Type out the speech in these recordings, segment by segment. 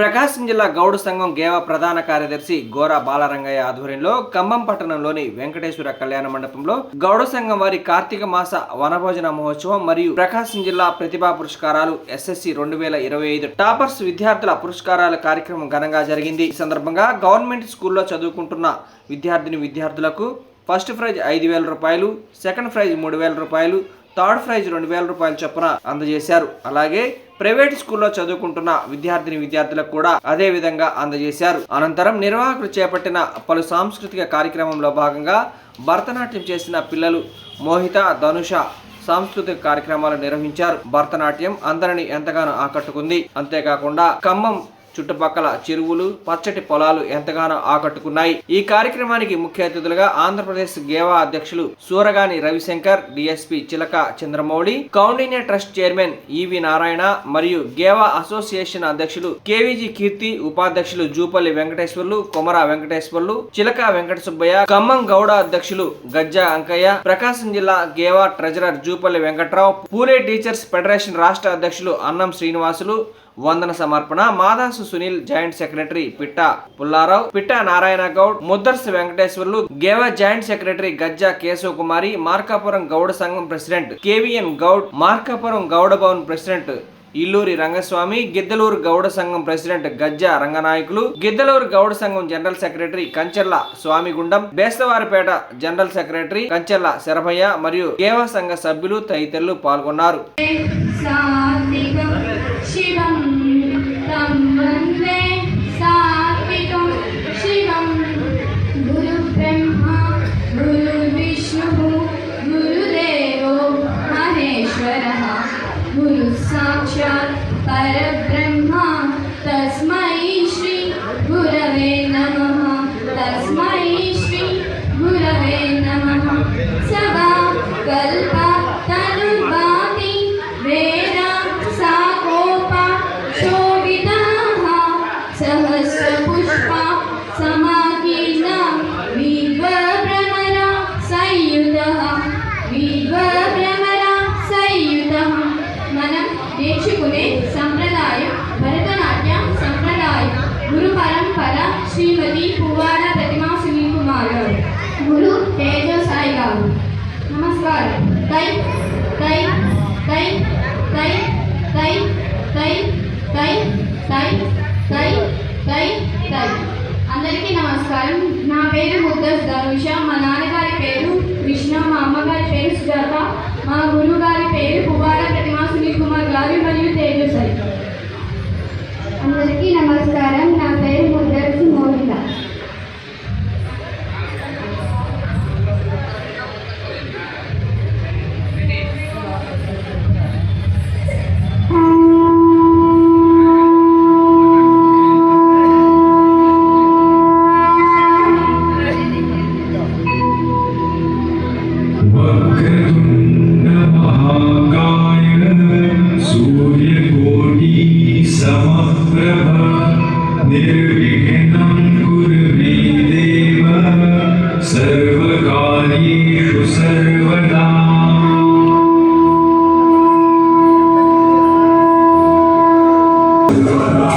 ప్రకాశం జిల్లా గౌడ సంఘం గేవ ప్రధాన కార్యదర్శి గోరా బాలరంగయ్య ఆధ్వర్యంలో ఖమ్మం పట్టణంలోని వెంకటేశ్వర కళ్యాణ మండపంలో గౌడ సంఘం వారి కార్తీక మాస వనభోజన మహోత్సవం మరియు ప్రకాశం జిల్లా ప్రతిభా పురస్కారాలు ఎస్ఎస్సి రెండు వేల ఇరవై ఐదు టాపర్స్ విద్యార్థుల పురస్కారాల కార్యక్రమం ఘనంగా జరిగింది. ఈ సందర్భంగా గవర్నమెంట్ స్కూల్లో చదువుకుంటున్న విద్యార్థిని విద్యార్థులకు ఫస్ట్ ప్రైజ్ ఐదు వేల రూపాయలు సెకండ్ ప్రైజ్ మూడు వేల రూపాయలు థర్డ్ ప్రైజ్ రెండు వేల రూపాయల చొప్పున అందజేశారు. అలాగే ప్రైవేట్ స్కూల్లో చదువుకుంటున్న విద్యార్థిని విద్యార్థులకు కూడా అదే విధంగా అందజేశారు. అనంతరం నిర్వాహకులు చేపట్టిన పలు సాంస్కృతిక కార్యక్రమంలో భాగంగా భరతనాట్యం చేసిన పిల్లలు మోహిత ధనుష సాంస్కృతిక కార్యక్రమాలు నిర్వహించారు. భరతనాట్యం అందరిని ఎంతగానో ఆకట్టుకుంది. అంతేకాకుండా ఖమ్మం చుట్టుపక్కల చెరువులు పచ్చటి పొలాలు ఎంతగానో ఆకట్టుకున్నాయి. ఈ కార్యక్రమానికి ముఖ్య అతిథులుగా ఆంధ్రప్రదేశ్ గేవా అధ్యక్షులు Suragani Ravishankar DSP Chilaka Chandramouli Kaundinya trust chairman E V Narayana మరియు గేవా అసోసియేషన్ అధ్యక్షులు కేవీజీ కీర్తి ఉపాధ్యక్షులు జూపల్లి వెంకటేశ్వర్లు కొమర వెంకటేశ్వర్లు చిలక వెంకట సుబ్బయ్య ఖమ్మం గౌడ అధ్యక్షులు గజ్జా అంకయ్య ప్రకాశం జిల్లా Geva treasurer Jupalli Venkatrao Phule teachers federation రాష్ట్ర అధ్యక్షులు అన్నం శ్రీనివాసులు వందన సమర్పణ. మాదాసు సునీల్ జాయింట్ సెక్రటరీ పిట్ట పుల్లారావు పిట్ట నారాయణ గౌడ్ ముద్దర్స్ వెంకటేశ్వర్లు గేవా జాయింట్ సెక్రటరీ గజ్జా కేశవ కుమారి మార్కాపురం గౌడ సంఘం president KVN Goud Markapuram Gouda Bhavan president Illuri Rangaswamy Giddaluru Gouda సంఘం ప్రెసిడెంట్ గజ్జా రంగనాయకులు గిద్దలూరు గౌడ సంఘం general secretary Kancherla Swamigundam Bestavaripeta general secretary Kancherla Sharabhaiah మరియు గేవా సంఘ సభ్యులు తదితరులు పాల్గొన్నారు.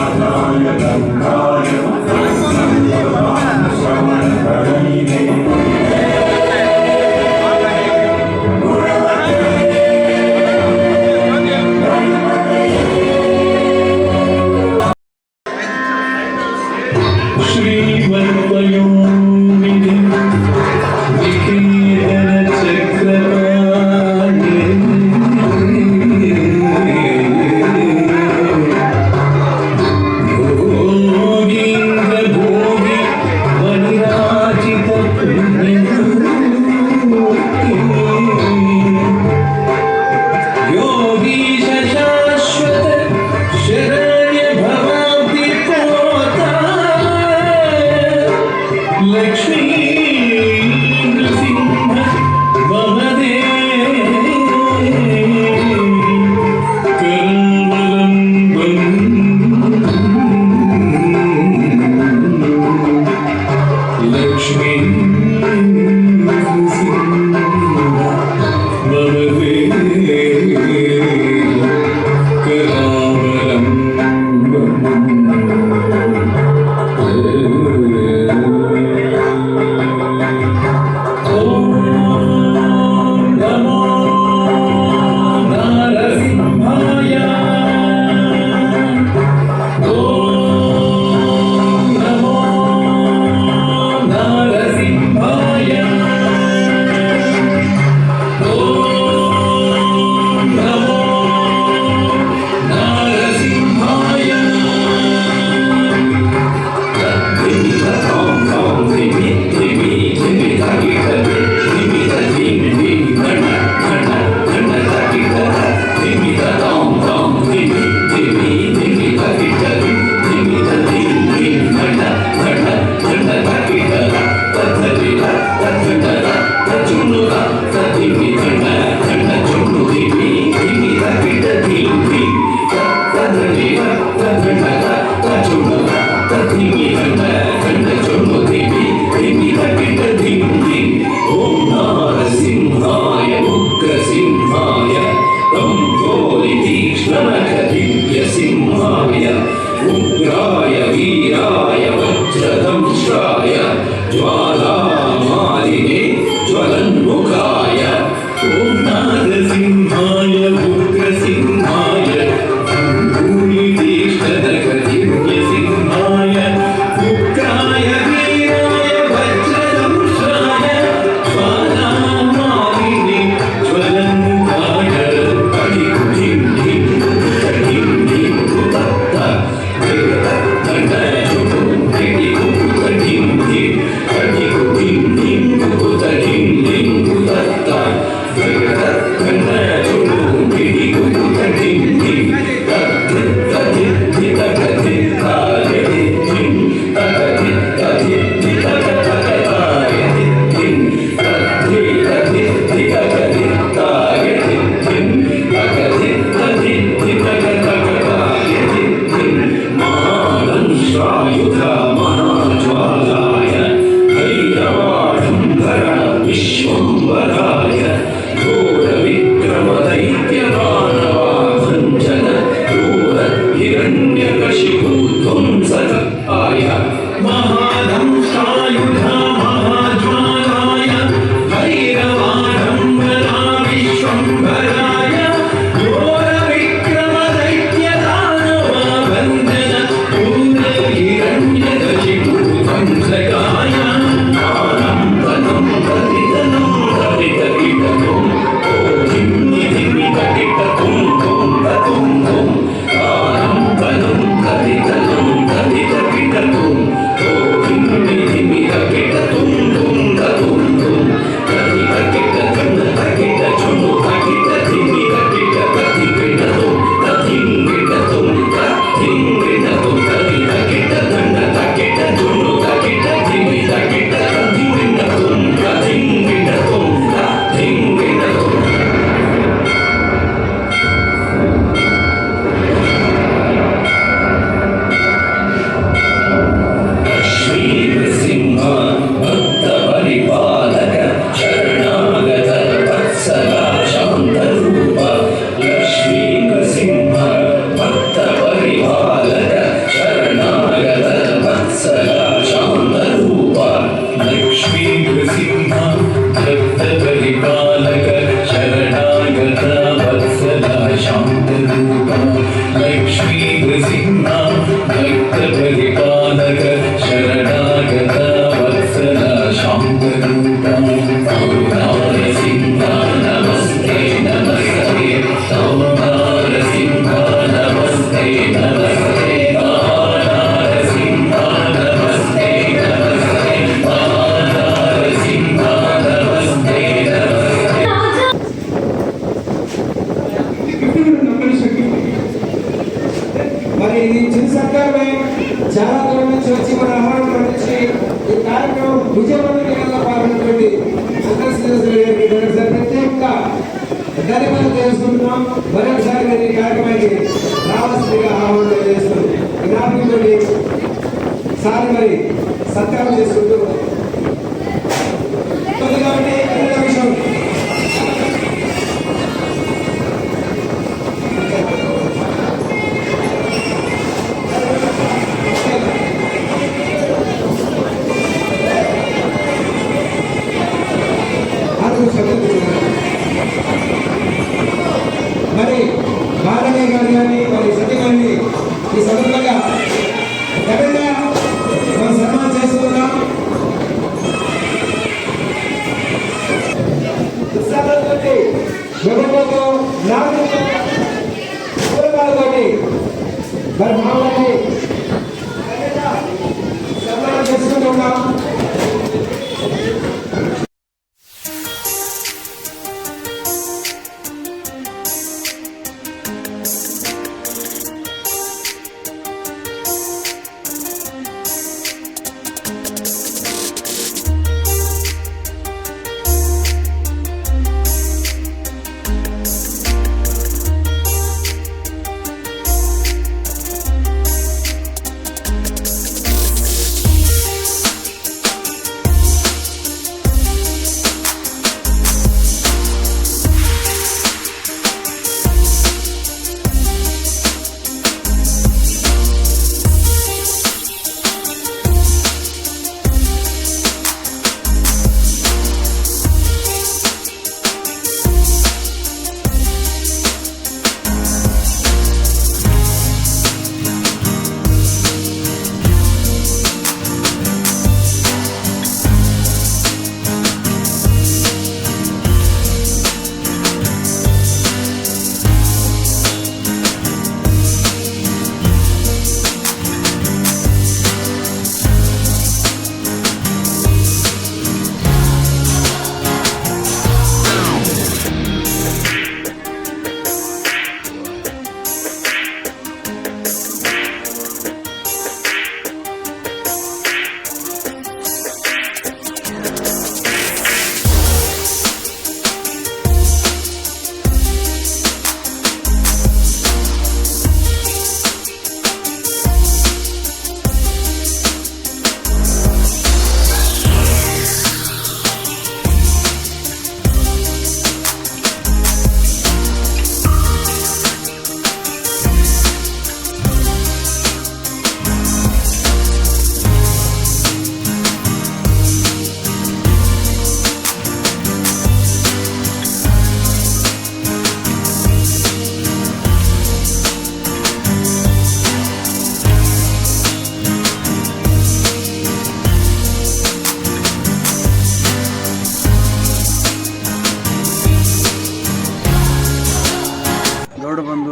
Kaya, Kaya, Kaya, Let me, let me Hallelujah. हिरण्यकशिपुं त्वं सतत्पाय महाधनुषायुधा మరొకసారి ప్రతి ఒక్క ధన్యవాదాలు తెలుసుకుంటున్నాం. మరొకసారి మీరు ఈ కార్యక్రమానికి రావాల్సిందిగా ఆహ్వానం తెలియజేస్తున్నాం జ్ఞాపకంతో సార్ మరి సత్కారం చేసుకుంటూ కాబట్టి మరి భారతీయ గారు కానీ మరి సత్య గారిని ఈ సందర్భంగా ఘనంగా మనం సన్మానం చేసుకుందాం. ఉత్సాహంతో గొడవతో నాలుగు పూర్వాలతోటి మరి మామూలు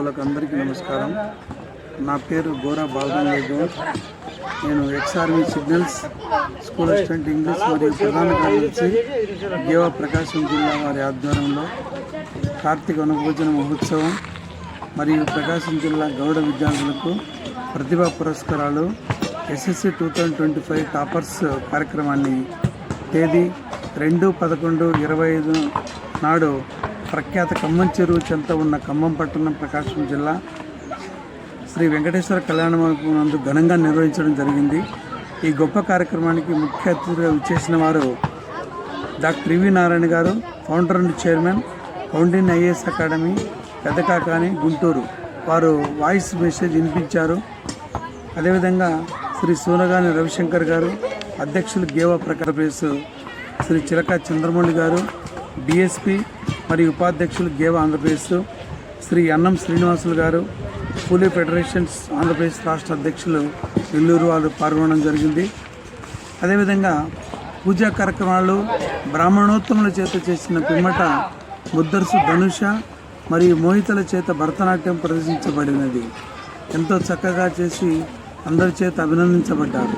నాకు అందరికీ నమస్కారం. నా పేరు గోరా బాలరాజు నేను ex army signals school assistant English మరియు ప్రధాన కార్యదర్శి దేవ ప్రకాశం జిల్లా వారి ఆధ్వర్యంలో కార్తీక వనభోజన మహోత్సవం మరియు ప్రకాశం జిల్లా గౌడ విద్యార్థులకు ప్రతిభా పురస్కారాలు SSC two thousand twenty five toppers కార్యక్రమాన్ని తేదీ రెండు పదకొండు ఇరవై ఐదు నాడు ప్రఖ్యాత ఖమ్మం చెరువు చెంత ఉన్న ఖమ్మం పట్టణం ప్రకాశం జిల్లా శ్రీ వెంకటేశ్వర కళ్యాణ మండపం నందు ఘనంగా నిర్వహించడం జరిగింది. ఈ గొప్ప కార్యక్రమానికి ముఖ్య అతిథిగా విచ్చేసిన వారు డాక్టర్ ఇవి నారాయణ గారు ఫౌండర్ అండ్ చైర్మన్ ఫౌండైన్ ఐఏఎస్ అకాడమీ పెద్దకాకాని గుంటూరు. వారు వాయిస్ మెసేజ్ వినిపించారు. అదేవిధంగా శ్రీ సూనగాని రవిశంకర్ గారు అధ్యక్షులు గేవా ప్రకాశ్ శ్రీ చిలక చంద్రమౌళి గారు డిఎస్పి మరియు ఉపాధ్యక్షులు గేవ ఆంధ్రప్రదేశ్ శ్రీ అన్నం శ్రీనివాసులు గారు పూలే ఫెడరేషన్స్ ఆంధ్రప్రదేశ్ రాష్ట్ర అధ్యక్షులు నెల్లూరు వారు పాల్గొనడం జరిగింది. అదేవిధంగా పూజా కార్యక్రమాలు బ్రాహ్మణోత్తముల చేత చేసిన పిమ్మట ముద్దర్సు ధనుష మరియు మోహితల చేత భరతనాట్యం ప్రదర్శించబడినది. ఎంతో చక్కగా చేసి అందరి చేత అభినందించబడ్డారు.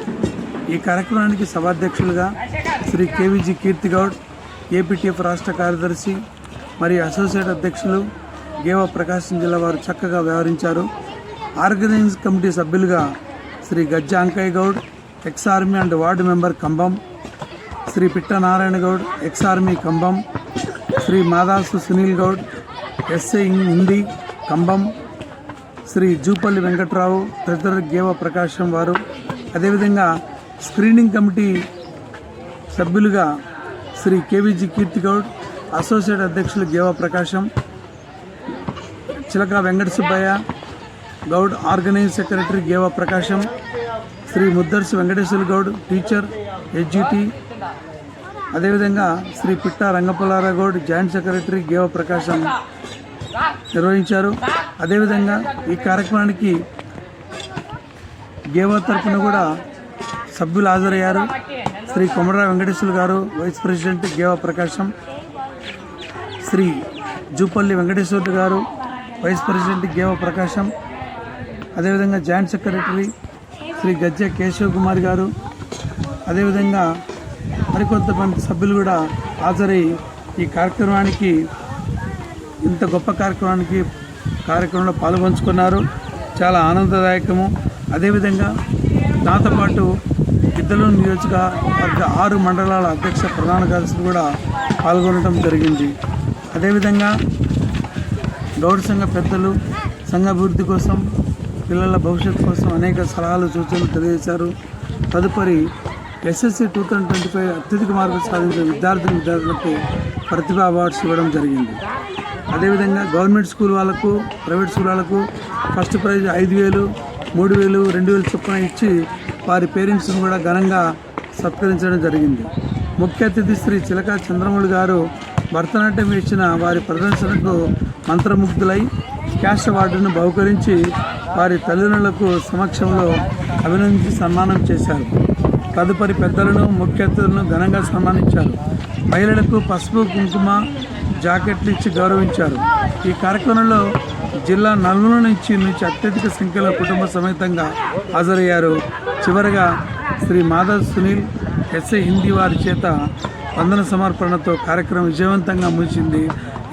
ఈ కార్యక్రమానికి సభాధ్యక్షులుగా శ్రీ కేవీజీ కీర్తిగౌడ్ ఏపీటీఎఫ్ రాష్ట్ర కార్యదర్శి మరియు అసోసియేట్ అధ్యక్షులు గేవా ప్రకాశం జిల్లా వారు చక్కగా వ్యవహరించారు. ఆర్గనైజ్ కమిటీ సభ్యులుగా Shri Gajja Ankaiah Goud ex army and ward member Kambam Shri Pitta Narayana Goud ex army Kambam Shri Madasu Sunil Goud SI Hindi Kambam Shri Jupalli Venkatrao తదితర గేవ ప్రకాశం వారు. అదేవిధంగా స్క్రీనింగ్ కమిటీ సభ్యులుగా Shri KVG Keerthigoud associate అధ్యక్షులు గేవా Prakasam Chilaka Venkata Subbaiah Goud organise secretary గేవా Prakasam Shri Muddarsu Venkateswara Goud teacher ఎడ్జిటి అదేవిధంగా శ్రీ పిట్ట రంగపుల్లారా గౌడ్ జాయింట్ సెక్రటరీ గేవ ప్రకాశం నిర్వహించారు. అదేవిధంగా ఈ కార్యక్రమానికి గేవ తరఫున కూడా సభ్యులు హాజరయ్యారు. శ్రీ కొమరా వెంకటేశ్వరులు గారు వైస్ ప్రెసిడెంట్ గేవా ప్రకాశం శ్రీ జూపల్లి వెంకటేశ్వర గారు వైస్ ప్రెసిడెంట్ గేవా ప్రకాశం అదేవిధంగా జాయింట్ సెక్రటరీ శ్రీ గజ్జె కేశవ్ కుమార్ గారు అదేవిధంగా మరికొంతమంది సభ్యులు కూడా హాజరై ఈ కార్యక్రమానికి ఇంత గొప్ప కార్యక్రమానికి కార్యక్రమంలో పాల్పంచుకున్నారు. చాలా ఆనందదాయకము. అదేవిధంగా నాతో పాటు ఇద్దరు నియోజకవర్గ ఆరు మండలాల అధ్యక్ష ప్రధాన కార్యదర్శులు కూడా పాల్గొనడం జరిగింది. అదేవిధంగా గౌడ సంఘ పెద్దలు సంఘ అభివృద్ధి కోసం పిల్లల భవిష్యత్తు కోసం అనేక సలహాలు సూచనలు తెలియజేశారు. తదుపరి SSC two thousand twenty five అత్యధిక మార్కులు సాధించిన విద్యార్థులు విద్యార్థులకు ప్రతిభ అవార్డ్స్ ఇవ్వడం జరిగింది. అదేవిధంగా గవర్నమెంట్ స్కూల్ వాళ్ళకు ప్రైవేట్ స్కూల్ వాళ్ళకు ఫస్ట్ ప్రైజ్ ఐదు వేలు మూడు వేలు రెండు వేలు చొప్పున ఇచ్చి వారి పేరెంట్స్ను కూడా ఘనంగా సత్కరించడం జరిగింది. ముఖ్య అతిథి శ్రీ చిలక చంద్రమౌళి గారు భరతనాట్యం ఇచ్చిన వారి ప్రదర్శనకు మంత్రముగ్ధులై క్యాష్ అవార్డును బహుకరించి వారి తల్లిదండ్రులకు సమక్షంలో అభినందించి సన్మానం చేశారు. తదుపరి పెద్దలను ముఖ్య అతిథులను ఘనంగా సన్మానించారు. మహిళలకు పసుపు కుంకుమ జాకెట్లు ఇచ్చి గౌరవించారు. ఈ కార్యక్రమంలో జిల్లా నలుగురు నుంచి నుంచి అత్యధిక సంఖ్యలో కుటుంబ సమేతంగా హాజరయ్యారు. చివరగా శ్రీ మాధవ్ సునీల్ ఎస్ఐ హిందీ వారి చేత వందన సమర్పణతో కార్యక్రమం విజయవంతంగా ముగిసింది.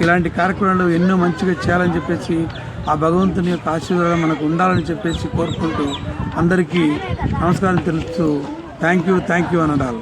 ఇలాంటి కార్యక్రమాలు ఎన్నో మంచిగా చేయాలని చెప్పేసి ఆ భగవంతుని యొక్క ఆశీర్వాదం మనకు ఉండాలని చెప్పేసి కోరుకుంటూ అందరికీ నమస్కారం తెలుస్తూ థ్యాంక్ యూ థ్యాంక్ యూ అనడాలు